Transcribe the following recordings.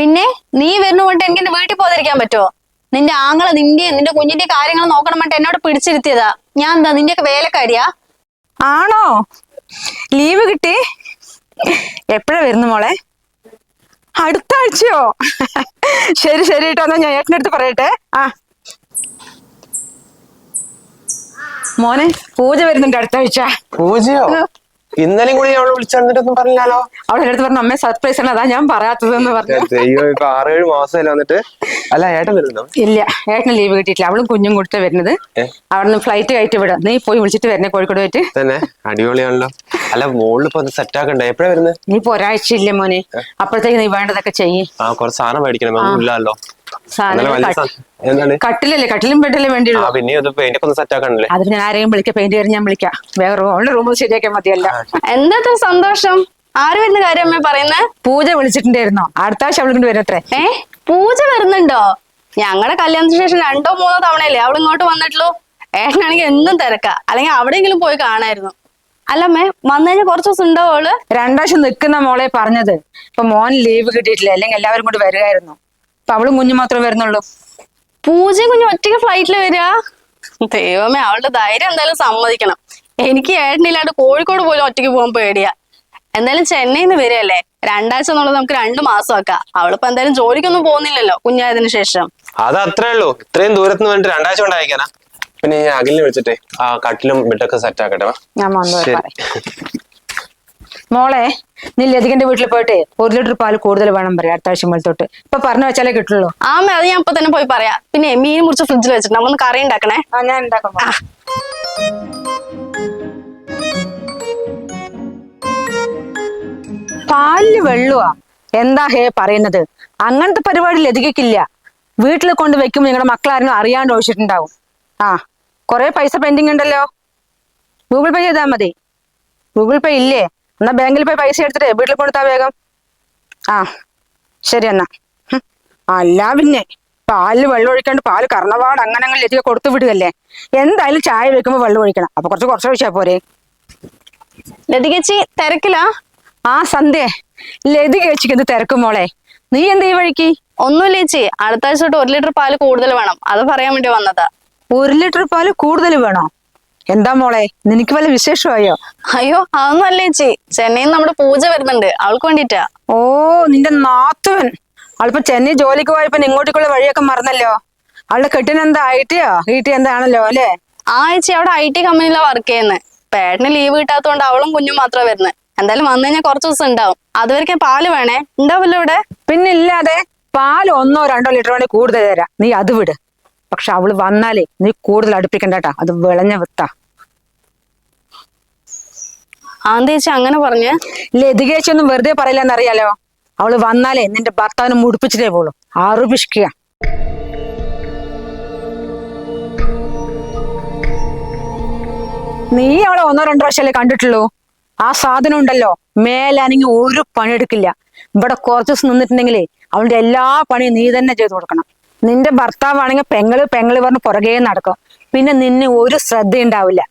പിന്നെ നീ വരുന്ന കൊണ്ട് എനിക്ക് എന്റെ വീട്ടിൽ പോകാതിരിക്കാൻ പറ്റുമോ നിന്റെ ആങ്ങളെ നിന്റെ നിന്റെ കുഞ്ഞിന്റെ കാര്യങ്ങൾ നോക്കണം പറഞ്ഞിട്ട് എന്നോട് പിടിച്ചിരുത്തിയതാ. ഞാൻ എന്താ നിന്റെ ഒക്കെ വേലക്കാരിയാ? ആണോ? ലീവ് കിട്ടി? എപ്പോഴാ വരുന്നു മോളെ? അടുത്ത ആഴ്ചയോ? ശരി ശരി കേട്ടോ എന്നാ ഞാൻ ഏട്ടന്റെ അടുത്ത് പറയട്ടെ. ആ. മോനെ പൂജ വരുന്നുണ്ട് അടുത്ത ആഴ്ച. പൂജയോ? ഇന്നലെയും കൂടി അവൾ വിളിച്ചിട്ടൊന്നും പറഞ്ഞാലോ അവളെ അടുത്ത് പറഞ്ഞു അമ്മേ സർപ്രൈസ് ആണ്. അതാ ഞാൻ പറയാത്തതെന്ന് പറഞ്ഞു. ഇപ്പൊ ഇപ്പൊ ആറേഴ് മാസം വന്നിട്ട്? അല്ല ഏട്ടൻ വരുന്നോ? ഇല്ല ഏട്ടന് ലീവ് കിട്ടിയിട്ടില്ല. അവളും കുഞ്ഞും കൊടുത്ത് വരുന്നത്? അവിടുന്ന് ഫ്ലൈറ്റ് കയറ്റി വിടാം. നീ പോയി വിളിച്ചിട്ട് വരണേ കോഴിക്കോട് പോയിട്ട്. തന്നെ? അടിപൊളിയാണല്ലോ. അല്ല മോളിൽ ഇപ്പൊ സെറ്റ് ആക്കണ്ടേ? എപ്പോഴാ വരുന്നത്? നീ ഇപ്പൊ ഒരാഴ്ച ഇല്ലേ മോനെ അപ്പോഴത്തേക്ക് നീ വേണ്ടതൊക്കെ ചെയ്യേ. ആ കുറച്ച് സാധനം മേടിക്കണം. ഒന്നും കട്ടിലല്ലേ? കട്ടിലും ബെഡല്ലേ ആ വേണ്ടിയുള്ളൂ പിന്നെ പെയിന്റ് ഒക്കെ ഒന്ന് സെറ്റ് ആക്കണല്ലേ അതിന് ഞാൻ ആരെയും വിളിക്കാം പെയിന്റ് കയറി ഞാൻ വിളിക്കാം. വേറെ റൂമിന്റെ റൂം ശരിയാക്കാൻ മതിയല്ല. എന്താ സന്തോഷം? ആര് വരുന്ന കാര്യം അമ്മ പറയുന്നേ? പൂജ വിളിച്ചിട്ടുണ്ടായിരുന്നോ. അടുത്ത ആഴ്ച അവളിങ്ങോട്ട് വരത്രേ ഏ? പൂജ വരുന്നുണ്ടോ? ഞങ്ങളുടെ കല്യാണത്തിന് ശേഷം രണ്ടോ മൂന്നോ തവണയല്ലേ അവൾ ഇങ്ങോട്ട് വന്നിട്ടുള്ളൂ? ഏട്ടനാണെങ്കിൽ എന്നും തിരക്കാ. അല്ലെങ്കിൽ അവിടെയെങ്കിലും പോയി കാണായിരുന്നു. അല്ലമ്മേ വന്നു കഴിഞ്ഞാൽ കുറച്ച് ദിവസം ഉണ്ടോ അവൾ? രണ്ടാഴ്ച നിൽക്കുന്ന മോളെ പറഞ്ഞത്. ഇപ്പൊ മോൻ ലീവ് കിട്ടിയിട്ടില്ല. അല്ലെങ്കിൽ എല്ലാവരും കൂടി വരികയായിരുന്നു അപ്പൊ അവളും കുഞ്ഞു മാത്രമേ വരുന്നുള്ളൂ. പൂജ കുഞ്ഞു ഒറ്റയ്ക്ക് ഫ്ലൈറ്റിൽ വരിക ദൈവമേ അവളുടെ ധൈര്യം എന്തായാലും സമ്മതിക്കണം. എനിക്ക് ഏട്ടനില്ലാണ്ട് കോഴിക്കോട് പോലും ഒറ്റയ്ക്ക് പോകാൻ പേടിയാ. എന്തായാലും ചെന്നൈയിൽ നിന്ന് വരികയല്ലേ? രണ്ടാഴ്ച എന്നുള്ളത് നമുക്ക് രണ്ടു മാസം ആക്കാം. അവളിപ്പോ എന്തായാലും ജോലിക്കൊന്നും പോകുന്നില്ലല്ലോ കുഞ്ഞായതിനു ശേഷം. അത് അത്രേ ഉള്ളൂ. ഇത്രയും ദൂരത്ത് വേണ്ടി രണ്ടാഴ്ച കൊണ്ട് അയക്കാനാ. പിന്നെ ഞാൻ അകലിനെ വിളിച്ചിട്ടേ ആ കട്ടിലും ബെഡൊക്കെ സെറ്റ് ആക്കട്ടെ ഞാൻ വന്നു ശരി. മോളെ നീ ലതികന്റെ വീട്ടിൽ പോയിട്ട് ഒരു ലിറ്റർ പാൽ കൂടുതൽ വേണം പറയാം അടുത്ത ആഴ്ച മുതൽ തൊട്ട്. ഇപ്പൊ പറഞ്ഞു വെച്ചാലേ കിട്ടുള്ളൂ. ആമേ അത് ഞാൻ ഇപ്പൊ തന്നെ പോയി പറയാം. പിന്നെ മീൻ മുറിച്ച് ഫ്രിഡ്ജിൽ വെച്ചിട്ട് നമ്മളൊന്ന് കറി ഉണ്ടാക്കണേ. ആ ഞാൻ ഉണ്ടാക്കാം. പാലിൽ വെള്ളുവാ. എന്താ ഹേ പറയുന്നത്? അങ്ങനത്തെ പരിപാടി ലതികക്കില്ല വീട്ടിൽ കൊണ്ട് വെക്കുമ്പോൾ നിങ്ങളുടെ മക്കളാരും അറിയാണ്ട് ഒഴിച്ചിട്ടുണ്ടാവും. ആ കുറെ പൈസ പെൻഡിങ് ഉണ്ടല്ലോ. ഗൂഗിൾ പേ ചെയ്താൽ മതി. ഗൂഗിൾ പേ ഇല്ലേ? എന്നാ ബാങ്കിൽ പോയി പൈസ എടുത്തിട്ട് വീട്ടിൽ കൊടുത്താ വേഗം. ആ ശരി എന്നാ. അല്ല പിന്നെ പാലിൽ വെള്ളം ഒഴിക്കാണ്ട് പാൽ കർണവാട് അങ്ങനെ അങ്ങനെ ലതിക കൊടുത്തു വിടുകല്ലേ എന്തായാലും ചായ വെക്കുമ്പോൾ വെള്ളം ഒഴിക്കണം. അപ്പൊ കുറച്ച് കുറച്ച് ഒഴിച്ചാ പോരെ. ലതികച്ചി തിരക്കിലാ? ആ സന്ധ്യ. ലതികേച്ചിക്ക് എന്ത് തിരക്കും മോളെ? നീ എന്ത് ഈ വഴിക്ക്? ഒന്നുമില്ല ചേച്ചി. അടുത്ത ആഴ്ച തൊട്ട് ഒരു ലിറ്റർ പാൽ കൂടുതൽ വേണം. അത് പറയാൻ വേണ്ടി വന്നതാ. ഒരു ലിറ്റർ പാൽ കൂടുതൽ വേണോ? എന്താ മോളെ? നിനക്ക് വല്ല വിശേഷമായോ? അയ്യോ അതൊന്നും അല്ല ചേച്ചി. ചെന്നൈയിൽ നമ്മുടെ പൂജ വരുന്നുണ്ട്. അവൾക്ക് വേണ്ടിട്ടാ ഓ നിന്റെ നാത്തുവൻ അവളിപ്പോ ചെന്നൈ ജോലിക്ക് പോയപ്പോ ഇങ്ങോട്ടേക്കുള്ള വഴിയൊക്കെ മറന്നല്ലോ? അവളുടെ കെട്ടിനെന്താ ഐ ടിയോ ഐ ടി എന്താണല്ലോ അല്ലേ? ആ ചേച്ചി അവിടെ ഐ ടി കമ്പനിയിലാ വർക്ക് ചെയ്യുന്നത് പേടിന് ലീവ് കിട്ടാത്തതുകൊണ്ട് അവളും കുഞ്ഞും മാത്രമേ വരുന്നത് എന്തായാലും വന്നു കഴിഞ്ഞാൽ കുറച്ച് ദിവസം ഉണ്ടാവും. അതുവരെയ്ക്കും പാൽ വേണേ? ഉണ്ടാവല്ലോ ഇവിടെ? പിന്നെ ഇല്ലാതെ പാൽ ഒന്നോ രണ്ടോ ലിറ്റർ വേണേ കൂടുതൽ തരാം. നീ അത് വിട്. പക്ഷെ അവൾ വന്നാലേ നീ കൂടുതൽ അടുപ്പിക്കണ്ടട്ടാ അത് വിളഞ്ഞ വിത്താ. ആന്തി അങ്ങനെ പറഞ്ഞ് ലതികേച്ചൊന്നും വെറുതെ പറയില്ലെന്നറിയാലോ അവൾ വന്നാലേ നിന്റെ ഭർത്താവിനെ മുടിപ്പിച്ചിട്ടേ പോളൂ ആറുപിഷ്കിയ നീ അവളെ ഒന്നോ രണ്ടോ പ്രാവശ്യമല്ലേ കണ്ടിട്ടുള്ളൂ? ആ സാധനം ഉണ്ടല്ലോ മേലാണെങ്കിൽ ഒരു പണിയെടുക്കില്ല. ഇവിടെ കുറച്ചു ദിവസം നിന്നിട്ടുണ്ടെങ്കിലേ അവളുടെ എല്ലാ പണിയും നീ തന്നെ ചെയ്തു കൊടുക്കണം. നിന്റെ ഭർത്താവാണെങ്കിൽ പെങ്ങൾ പെങ്ങൾ പറഞ്ഞ് പുറകെ നടക്കും. പിന്നെ നിന്നെ ഒരു ശ്രദ്ധ ഉണ്ടാവില്ല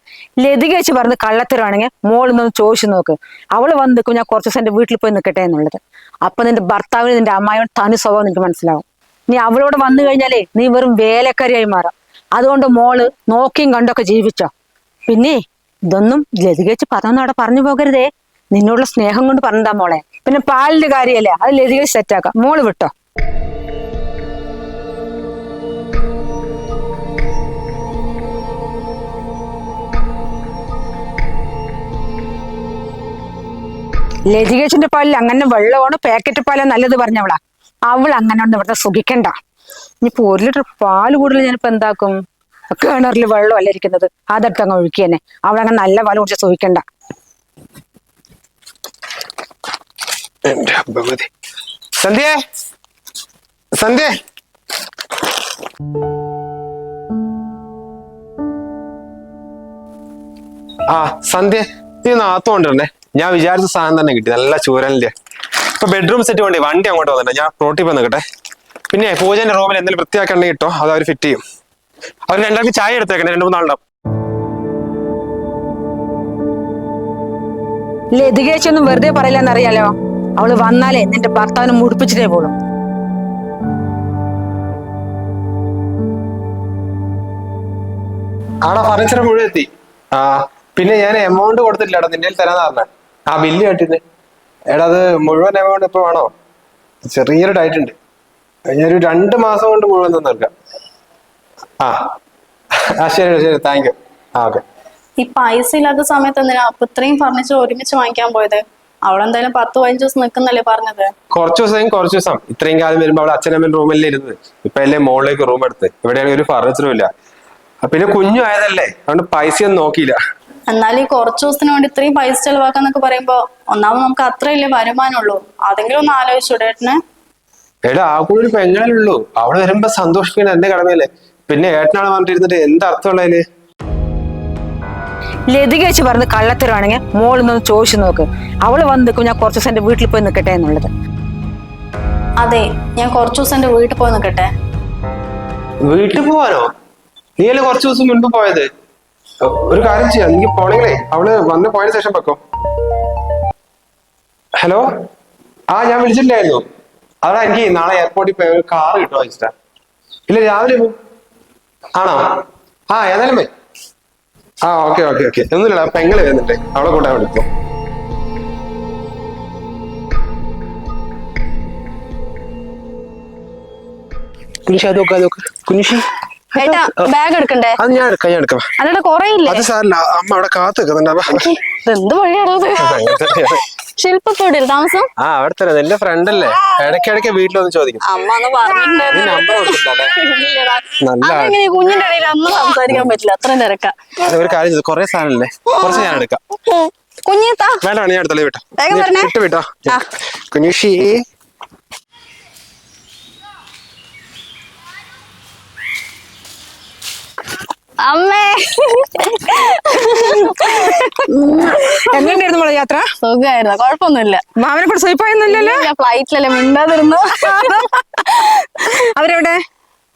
ലതിക വെച്ച് പറഞ്ഞ് കള്ളത്തരമാണെങ്കിൽ മോളിൽ നിന്ന് ചോദിച്ചു നോക്ക്. അവൾ വന്ന് നിൽക്കും ഞാൻ കുറച്ച് ദിവസം എന്റെ വീട്ടിൽ പോയി നിൽക്കട്ടെ എന്നുള്ളത്. അപ്പൊ നിന്റെ ഭർത്താവിന് നിന്റെ അമ്മായോട് തനി സ്വഭാവം നിനക്ക് മനസ്സിലാവും. നീ അവളോട് വന്നു കഴിഞ്ഞാലേ നീ വെറും വേലക്കാരിയായി മാറാം. അതുകൊണ്ട് മോൾ നോക്കിയും കണ്ടൊക്കെ ജീവിച്ചോ. പിന്നെ ഇതൊന്നും ലതികേച്ച് പറഞ്ഞൊന്നും അവിടെ പറഞ്ഞു പോകരുതേ. നിന്നോടുള്ള സ്നേഹം കൊണ്ട് പറഞ്ഞതാ മോളെ. പിന്നെ പാലിന്റെ കാര്യമല്ലേ അത് ലതിക സെറ്റാക്കാം മോൾ വിട്ടോ? ലതികേച്ചിന്റെ പാലിൽ അങ്ങനെ വെള്ളമാണ് പാക്കറ്റ് പാല നല്ലത് പറഞ്ഞവളാ. അവൾ അങ്ങനെ ഒന്നും ഇവിടുത്തെ സുഖിക്കണ്ട. ഇനിയിപ്പോ ഒരു ലിറ്റർ പാൽ കൂടുതൽ ഞാനിപ്പോ എന്താക്കും? കിണറിൽ വെള്ളമല്ല ഇരിക്കുന്നത്. അതെടുത്ത് അങ്ങ് ഒഴുക്കി തന്നെ. അവളങ്ങനെ നല്ല പാൽ കുടിച്ച് സുഖിക്കണ്ട. സന്ധ്യേ? സന്ധ്യ? ആ സന്ധ്യ നീ നാത്തു കൊണ്ടിരുന്നേ ഞാൻ വിചാരിച്ച സാധനം തന്നെ കിട്ടി. നല്ല ചൂരലിന്റെ. ഇപ്പൊ ബെഡ്റൂം സെറ്റ് വേണ്ടി വണ്ടി അങ്ങോട്ട് വന്നിട്ടുണ്ട് ഞാൻ പ്രോട്ടിപ്പ് നിൽക്കട്ടെ പിന്നെ പൂജന്റെ റൂമിൽ എന്തെങ്കിലും വൃത്തിയാക്കണ്ടെങ്കിൽ കിട്ടോ അത് അവർ ഫിറ്റ് ചെയ്യും. അവർ രണ്ടാൾക്ക് ചായ എടുത്തേക്കണേ രണ്ടു മൂന്നാളുണ്ടാവും ലതികേച്ചൊന്നും വെറുതെ പറയില്ലെന്നറിയാലോ? അവൾ വന്നാലേ നിന്റെ ഭർത്താവിനെ മുടിപ്പിച്ചിട്ടേ പോളും ആടാ ഫർണിച്ചർ മുഴുവൻ എത്തി. ആ പിന്നെ ഞാൻ എമൗണ്ട് കൊടുത്തിട്ടില്ല നിന്റെ തരാന്ന് പറഞ്ഞ. ആ ബില്ല് കട്ടിന് എടാ അത് മുഴുവൻ എമൗണ്ട് ഇപ്പൊ വേണോ? ചെറിയൊരു ഡയറ്റ് ഉണ്ട്. ഞാനൊരു രണ്ട് മാസം കൊണ്ട് മുഴുവൻ തന്നെ ആ. ആ ശരി ശരി താങ്ക് യു ആ ഓക്കെ ഈ പൈസ ഇല്ലാത്ത സമയത്ത് എന്തിനാ അപ്പൊ ഇത്രയും ഫർണിച്ചർ ഒരുമിച്ച് വാങ്ങിക്കാൻ പോയത്? അവളെന്തായാലും പത്ത് പതിനഞ്ച് ദിവസം നിൽക്കുന്നല്ലേ പറഞ്ഞത്? കുറച്ച് ദിവസം കുറച്ച് ദിവസം. ഇത്രയും കാലം വരുമ്പോ അവിടെ അച്ഛനമ്മൻ റൂമല്ലേ ഇരുന്നത്? ഇപ്പൊ അല്ലേ മോളിലേക്ക് റൂം എടുത്ത്? ഇവിടെയാണെങ്കിൽ ഒരു ഫർണിച്ചറും ഇല്ല. പിന്നെ കുഞ്ഞു ആയതല്ലേ? അതുകൊണ്ട് പൈസയൊന്നും നോക്കിയില്ല. എന്നാലും ഈ കുറച്ച് ദിവസത്തിന് വേണ്ടി ഇത്രയും പൈസ ചെലവാക്കാന്നൊക്കെ പറയുമ്പോ ഒന്നാമത് നമുക്ക് അത്രയല്ലേ വരുമാനമുള്ളൂ. അതെങ്കിലും ഒന്ന് ആലോചിച്ചൂടെ ഏട്ടനെ എടാ ആ കൂടെ ഒരു പെങ്ങളല്ലേ അവിടെ അവൾ വരുമ്പോ സന്തോഷിക്കണം എന്റെ കടമയല്ലേ പിന്നെ ഏട്ടനാണ് പറഞ്ഞിരുന്നിട്ട് എന്താ അർത്ഥമുള്ളതിന് ലതിക വെച്ച് പറഞ്ഞ് കള്ളത്തരമാണെങ്കിൽ മോളിൽ നിന്ന് ചോദിച്ചു നോക്ക്. അവൾ വന്ന് നിൽക്കും ഞാൻ കുറച്ച് ദിവസം എന്റെ വീട്ടിൽ പോയി നിൽക്കട്ടെ എന്നുള്ളത്. അതെ ഞാൻ കുറച്ച് ദിവസം എന്റെ വീട്ടിൽ പോയി നിൽക്കട്ടെ. വീട്ടിൽ പോവാനോ? നീ അല്ലേ കുറച്ച് ദിവസം മുൻപ് പോയത്? ഒരു കാര്യം ചെയ്യാം. നീ പോണെങ്കിലേ അവൾ വന്ന് പോയതിനു ശേഷം വെക്കോ ഹലോ? ആ ഞാൻ വിളിച്ചിട്ടില്ലായിരുന്നു. അതാ എനിക്ക് നാളെ എയർപോർട്ടിൽ പോയ ഒരു കാർ കിട്ടുമോ വെച്ചിട്ടാ ഇല്ല രാവിലെ ആണോ? ആ ഏതായാലും പോയി. ആ ഓക്കെ ഓക്കെ ഓക്കെ ഒന്നുമില്ല പെങ്ങൾ വരുന്നുണ്ട്. അവളെ കൂട്ടാൻ വിളിക്കും. അത് നോക്കാം നോക്ക്. കുനിഷി ഏട്ടാ ബാഗ് എടുക്കണ്ടേ? അത് ഞാൻ എടുക്കാം ഞാൻ എടുക്കാം. അല്ലടാ കൊറേ ഇല്ലേ അത് സാറില്ല അമ്മ അവിടെ കാത്തു നിൽക്കുന്നുണ്ട്. എന്ത് വഴിയാണോ ഇത്? ശില്പത്തോടെ താമസം? ആ അവിടെ തന്നെ എന്റെ ഫ്രണ്ട് അല്ലേ? ഇടയ്ക്കിടയ്ക്ക് വീട്ടിൽ വന്ന് ചോദിക്കും. അമ്മ ഒന്ന് പറഞ്ഞിട്ടുണ്ടായിരുന്നു കുഞ്ഞിന്റെ ഇടയിൽ അന്ന് സംസാരിക്കാൻ പറ്റില്ല? അത്രയും തിരക്കാ. ഒരു കാര്യം കൊറേ കുറെ സാധനല്ലേ കുറച്ച് ഞാൻ എടുക്കാം. കുഞ്ഞിത്താ. വേണ്ട ഞാൻ എടുത്തല്ലേ വിട്ടോ. വിട്ടോ കുഞ്ഞുഷി. അമ്മേ. എങ്ങനെയായിരുന്നു മോളെ യാത്ര? സുഖമായിരുന്നു കുഴപ്പമൊന്നുമില്ല. മാമനെ കൂടെ സ്വയിപ്പായൊന്നുമില്ലല്ലോ ഫ്ലൈറ്റിലല്ലേ മിണ്ടാതിരുന്നു. അവരെവിടെ?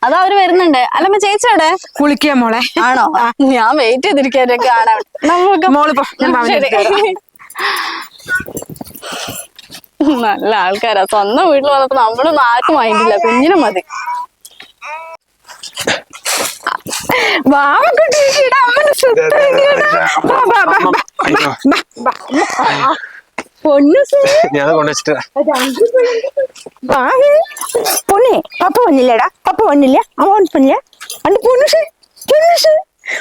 അതാ അവർ വരുന്നുണ്ട്. അല്ലമ്മ ചേച്ചി അവിടെ കുളിക്കുക മോളെ. ആണോ? ഞാൻ വെയിറ്റ് ചെയ്തിരിക്കാനൊക്കെ കാണാൻ. നമുക്ക്. നല്ല ആൾക്കാരാ. സ്വന്തം വീട്ടിൽ വന്നപ്പോ നമ്മളൊന്നും ആർക്കും മൈൻഡില്ല കുഞ്ഞിനും മതി. பொண்ணு பொண்ணு பாப்பா ஒண்ணு இல்லடா பாப்பா ஒண்ணு இல்லையா அவன் ஒன்று பண்ணல அந்த பொண்ணு பொண்ணு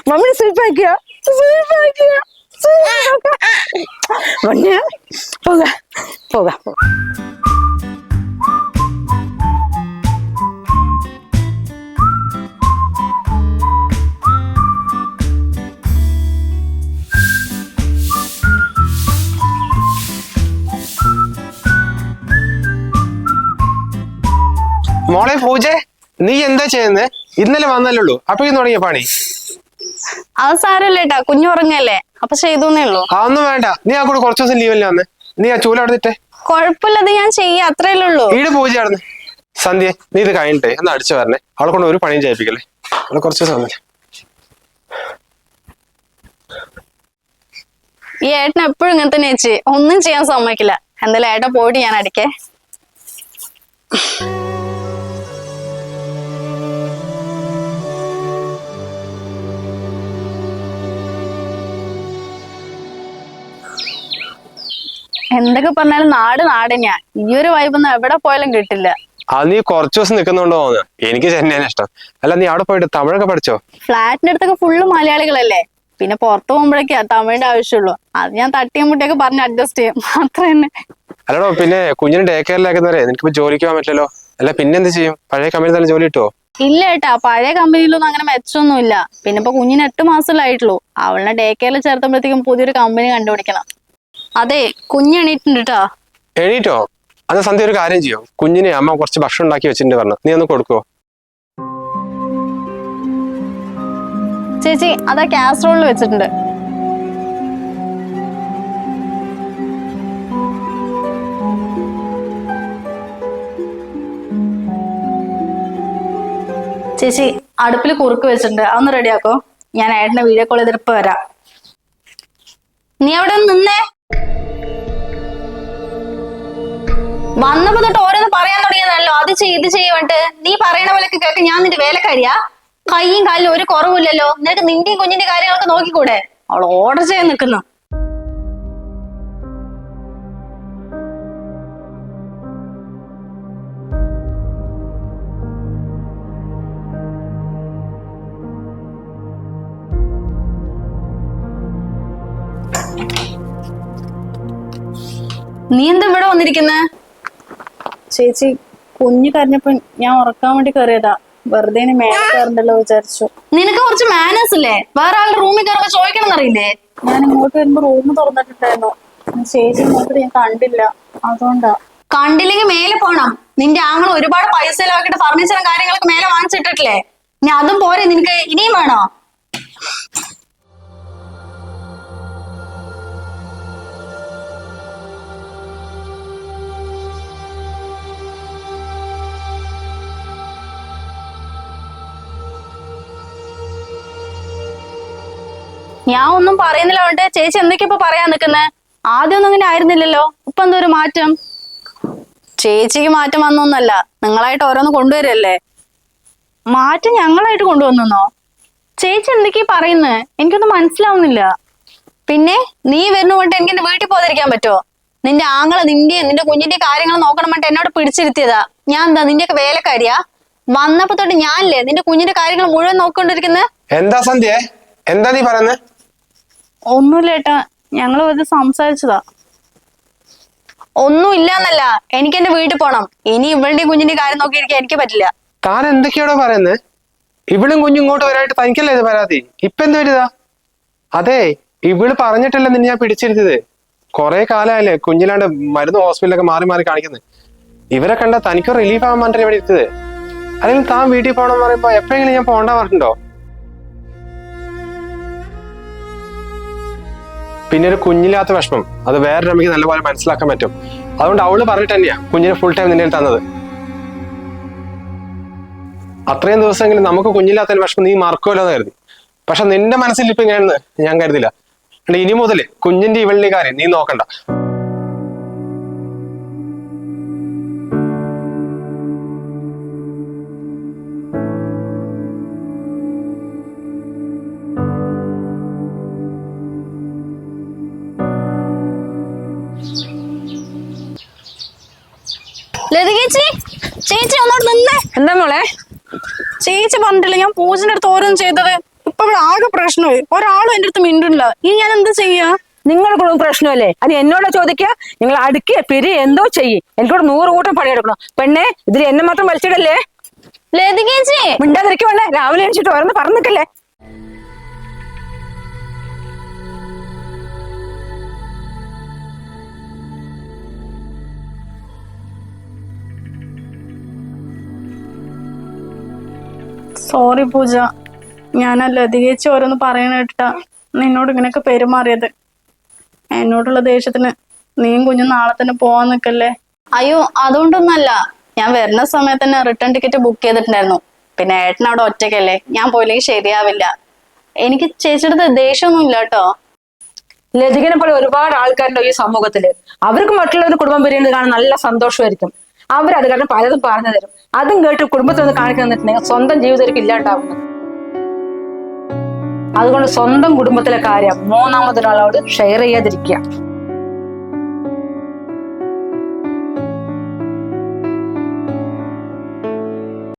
மம்மி சூப்பா இருக்கியா சூப்பா இருக்கியா ஒண்ணு போக போக മോളെ പൂജേ നീ എന്താ ചെയ്യുന്നേ? ഇന്നലെ വന്നല്ലേ ഉള്ളൂ അപ്പൊ തുടങ്ങിയ പണി? അത് സാരല്ലേട്ടാ കുഞ്ഞു ഉറങ്ങല്ലേ. അപ്പൊ ചെയ്തോന്നേ ഉള്ളൂ. അതൊന്നും വേണ്ട. നീ ആ കൂടെ കുറച്ചു ദിവസം ലീവല്ലേ വന്ന്. നീ ആ ചൂല എടുത്തിട്ടെ കൊഴപ്പില്ലത് ഞാൻ ചെയ്യാ. അത്രയല്ലേ ഉള്ളൂ. ഈട് പൂജ ആണ് സന്ധ്യ നീ ഇത് കഴിഞ്ഞിട്ടേ. എന്നാ അടിച്ചു വരണേ. അവളെ കൊണ്ട് ഒരു പണിയും ചെയ്യിപ്പിക്കല്ലേ. അവളെ കുറച്ചു ദിവസം വന്നില്ലേ ഈ ഏട്ടൻ എപ്പോഴും ഇങ്ങനെ തന്നെ ചേച്ചി. ഒന്നും ചെയ്യാൻ സമ്മതിക്കില്ല. എന്തായാലും ഏട്ടൻ പോയിട്ട് ഞാൻ അടിക്കേ. എന്തൊക്കെ പറഞ്ഞാലും നാട് നാടന്നെയാ ഈ ഒരു വൈബൊന്നും എവിടെ പോയാലും കിട്ടില്ല. അത് നീ കുറച്ചു ദിവസം നിൽക്കുന്നുണ്ടോ എനിക്ക് ചെന്നൈയാണ് ഇഷ്ടം. അല്ല നീ അവിടെ പോയിട്ട് തമിഴൊക്കെ പഠിച്ചോ? ഫ്ലാറ്റിന്റെ അടുത്തൊക്കെ ഫുള്ള് മലയാളികളല്ലേ? പിന്നെ പുറത്തു പോകുമ്പോഴേക്കാ തമിഴിന്റെ ആവശ്യമുള്ളൂ. അത് ഞാൻ തട്ടിയും മുട്ടിയൊക്കെ പറഞ്ഞ് അഡ്ജസ്റ്റ് ചെയ്യും. മാത്രം തന്നെ. അല്ലടോ പിന്നെ കുഞ്ഞിന് ഡേ കെയറിലാക്കുന്നവരെ നിനക്കിപ്പോ ജോലിക്ക് പോകാൻ പറ്റില്ലല്ലോ? അല്ല പിന്നെ എന്ത് ചെയ്യും? പഴയ കമ്പനി തന്നെ ജോലി കിട്ടുമോ ഇല്ല ഏട്ടാ പഴയ കമ്പനിയിലൊന്നും അങ്ങനെ മെച്ചൊന്നുമില്ല പിന്നെ ഇപ്പൊ കുഞ്ഞിന് എട്ട് മാസമല്ലേ ആയിട്ടുള്ളൂ. അവളിനെ ഡേ കെയറിൽ ചേർത്തുമ്പോഴത്തേക്കും പുതിയൊരു കമ്പനി കണ്ടുപിടിക്കണം. അതെ കുഞ്ഞ് എണീറ്റുണ്ട് കേട്ടോ എണീറ്റോ? അത് സന്ധ്യ ഒരു കാര്യം ചെയ്യോ? കുഞ്ഞിനെ അമ്മ കുറച്ച് ഭക്ഷണം ഉണ്ടാക്കി വെച്ചിട്ടുണ്ട് പറഞ്ഞു. നീ ഒന്ന് കൊടുക്കോ ചേച്ചി അതാ കാസറോളിൽ വെച്ചിട്ടുണ്ട്. ചേച്ചി അടുപ്പിൽ കുറുക്ക് വെച്ചിട്ടുണ്ട്. അതൊന്ന് റെഡിയാക്കോ ഞാൻ ഏട്ടനെ വീഡിയോ കോൾ ചെയ്തിട്ട് ഇപ്പൊ വരാം. നീ അവിടെ നിന്നേ. വന്നപ്പോ തൊട്ട് ഓരോന്ന് പറയാൻ തുടങ്ങിയതല്ലോ അത് ചെയ്ത് ചെയ്യ വേണ്ടിട്ട് നീ പറയണ പോലെയൊക്കെ കേൾക്കാൻ ഞാൻ നിന്റെ വേലക്കാരിയാ കൈയും കാലിലും ഒരു കുറവില്ലല്ലോ നിനക്ക് നിന്റെയും കുഞ്ഞിന്റെ കാര്യങ്ങളൊക്കെ നോക്കിക്കൂടെ? അവൾ ഓർഡർ ചെയ്യാൻ നിൽക്കുന്നു. നീ എന്താ ഇവിടെ വന്നിരിക്കുന്നേ? ചേച്ചി കുഞ്ഞു കരഞ്ഞപ്പോ ഞാൻ ഉറക്കാൻ വേണ്ടി കയറിയതാ വെറുതെ മേനക്കാറുണ്ടല്ലോ വിചാരിച്ചു. നിനക്ക് കുറച്ച് മാനേഴ്സ് ഇല്ലേ? വേറെ ആളുടെ റൂമിൽ കയറുമ്പോ ചോദിക്കണം എന്നറിയില്ലേ ഞാൻ ഇങ്ങോട്ട് വരുമ്പോ റൂം തുറന്നിട്ടുണ്ടായിരുന്നു. ചേച്ചി ഇങ്ങോട്ട് ഞാൻ കണ്ടില്ല. അതുകൊണ്ടാ. കണ്ടില്ലെങ്കിൽ മേലെ പോണം. നിന്റെ ആങ്ങൾ ഒരുപാട് പൈസ ചെലവാക്കിയിട്ട് ഫർണിച്ചറും കാര്യങ്ങളൊക്കെ മേലെ വാങ്ങിച്ചിട്ടിട്ടില്ലേ? ഇനി അതും പോരെ നിനക്ക്. ഇനിയും വേണോ? ഞാൻ ഒന്നും പറയുന്നില്ല കൊണ്ട് ചേച്ചി എന്തൊക്കെ ഇപ്പൊ പറയാൻ ആദ്യം ഒന്നും ഇങ്ങനെ ആയിരുന്നില്ലല്ലോ. ഇപ്പൊ എന്തോ ഒരു മാറ്റം? ചേച്ചിക്ക് മാറ്റം വന്നൊന്നല്ല. നിങ്ങളായിട്ട് ഓരോന്ന് കൊണ്ടുവരല്ലേ? മാറ്റം ഞങ്ങളായിട്ട് കൊണ്ടുവന്നോ ചേച്ചി എന്തൊക്കെയാ പറയുന്നത് എനിക്കൊന്നും മനസ്സിലാവുന്നില്ല. പിന്നെ നീ വരുന്ന കൊണ്ട് എനിക്ക് എന്റെ വീട്ടിൽ പോകാതിരിക്കാൻ പറ്റുമോ നിന്റെ ആങ്ങളെ നിന്റെ നിന്റെ കുഞ്ഞിന്റെ കാര്യങ്ങൾ നോക്കണം പറഞ്ഞിട്ട് എന്നോട് പിടിച്ചിരുത്തിയതാ. ഞാൻ എന്താ നിന്റെ ഒക്കെ വേലക്കാരിയാ? വന്നപ്പോ തൊട്ട് ഞാനില്ലേ നിന്റെ കുഞ്ഞിന്റെ കാര്യങ്ങൾ മുഴുവൻ നോക്കിക്കൊണ്ടിരിക്കുന്നത് എന്താ സന്ധ്യ? എന്താ നീ പറയുന്നത് ഒന്നുമില്ല ഏട്ടാ ഞങ്ങൾ വെറുതെ സംസാരിച്ചതാ. ഒന്നും ഇല്ലാന്നല്ല. എനിക്ക് എന്റെ വീട്ടിൽ പോണം. ഇനി ഇവളുടെയും കുഞ്ഞിന്റെ കാര്യം നോക്കിയിരിക്കാൻ എനിക്ക് പറ്റില്ല. താൻ എന്തൊക്കെയാണോ പറയുന്നത് ഇവളും കുഞ്ഞും ഇങ്ങോട്ട് വരായിട്ട് തനിക്കല്ലേ ഇത് പരാതി? ഇപ്പൊ എന്ത് വരുതാ അതെ ഇവൾ പറഞ്ഞിട്ടല്ല നിന്നെ ഞാൻ പിടിച്ചിരുത്തത് കുറെ കാലമായില്ലേ കുഞ്ഞിലാണ്ട് മരുന്ന് ഹോസ്പിറ്റലൊക്കെ മാറി മാറി കാണിക്കുന്നത് ഇവരെ കണ്ട തനിക്ക് റിലീഫ് ആവാൻ വേണ്ടി ഇവിടെ ഇരുത്തത് അല്ലെങ്കിൽ താൻ വീട്ടിൽ പോകണം എന്ന് പറയുമ്പോ എപ്പോഴെങ്കിലും ഞാൻ പോകണ്ട പറഞ്ഞിട്ടുണ്ടോ? പിന്നെ ഒരു കുഞ്ഞില്ലാത്ത വിഷമം. അത് വേറെ രമയ്ക്ക് നല്ലപോലെ മനസ്സിലാക്കാൻ പറ്റും. അതുകൊണ്ട് അവൾ പറഞ്ഞിട്ട് തന്നെയാ കുഞ്ഞിനെ ഫുൾ ടൈം നിന്നെ തന്നത്. അത്രയും ദിവസമെങ്കിലും നമുക്ക് കുഞ്ഞില്ലാത്ത വിഷമം നീ മറക്കുമല്ലോ എന്ന് കരുതി പക്ഷെ നിന്റെ മനസ്സിൽ ഇപ്പൊ ഇങ്ങനെയാണെന്ന് ഞാൻ കരുതില്ല. ഇനി മുതൽ കുഞ്ഞിന്റെ ഇവളുടെ കാര്യം നീ നോക്കണ്ട. ലതികേച്ചി ചേച്ചി ഒന്നോട് നിന്നേ. എന്താ മോളെ? ചേച്ചി പറഞ്ഞിട്ടില്ല ഞാൻ പൂജന്റെ അടുത്ത് ഓരോന്നും ചെയ്തത്? ഇപ്പൊ ഇവിടെ ആകെ പ്രശ്നമായി. ഒരാളും എന്റെ അടുത്ത് മിണ്ടില്ല ഇനി ഞാൻ എന്ത് ചെയ്യാ? നിങ്ങൾക്കുള്ള പ്രശ്നമല്ലേ? അത് എന്നോട് ചോദിക്കുക നിങ്ങൾ അടുക്കിയ പിരി എന്തോ ചെയ്യ്. എനിക്കോട് നൂറ് കൂട്ടം പണിയെടുക്കണം. പെണ്ണെ ഇതിൽ എന്നെ മാത്രം വലിച്ചിടല്ലേ? ലതികേച്ചി മിണ്ടാതിരിക്കും വേണേ രാവിലെ എണിച്ചിട്ട് ഓരോന്ന് പറഞ്ഞു സോറി പൂജ. ഞാനല്ല തികച്ചു ഓരോന്ന് പറയണ കേട്ടാ നിന്നോട് ഇങ്ങനെയൊക്കെ പെരുമാറിയത്. എന്നോടുള്ള ദേഷ്യത്തിന് നീയും കുഞ്ഞും നാളെ തന്നെ പോവാൻ നിൽക്കല്ലേ അയ്യോ അതുകൊണ്ടൊന്നല്ല. ഞാൻ വരുന്ന സമയത്ത് തന്നെ റിട്ടേൺ ടിക്കറ്റ് ബുക്ക് ചെയ്തിട്ടുണ്ടായിരുന്നു. പിന്നെ ഏട്ടൻ അവിടെ ഒറ്റയ്ക്കല്ലേ? ഞാൻ പോയില്ലെങ്കിൽ ശരിയാവില്ല. എനിക്ക് ചേച്ചിയുടെ ദേഷ്യമൊന്നും ഇല്ല കേട്ടോ. ലതികനെ പോലെ ഒരുപാട് ആൾക്കാരുണ്ടോ ഈ സമൂഹത്തിൽ. അവർക്ക് മറ്റുള്ളവർ കുടുംബം പിരിയുന്നത് കാണാൻ നല്ല സന്തോഷമായിരിക്കും. അവരത് കാരണം പലതും പറഞ്ഞു തരും. അതും കേട്ട് കുടുംബത്തിൽ നിന്ന് കാണിക്കാൻ നിന്നിട്ടുണ്ടെങ്കിൽ സ്വന്തം ജീവിതത്തിലേക്ക് ഇല്ലാണ്ടാവുന്നത് അതുകൊണ്ട് സ്വന്തം കുടുംബത്തിലെ കാര്യം മൂന്നാമതൊരാളോട് ഷെയർ ചെയ്യാതിരിക്കുക.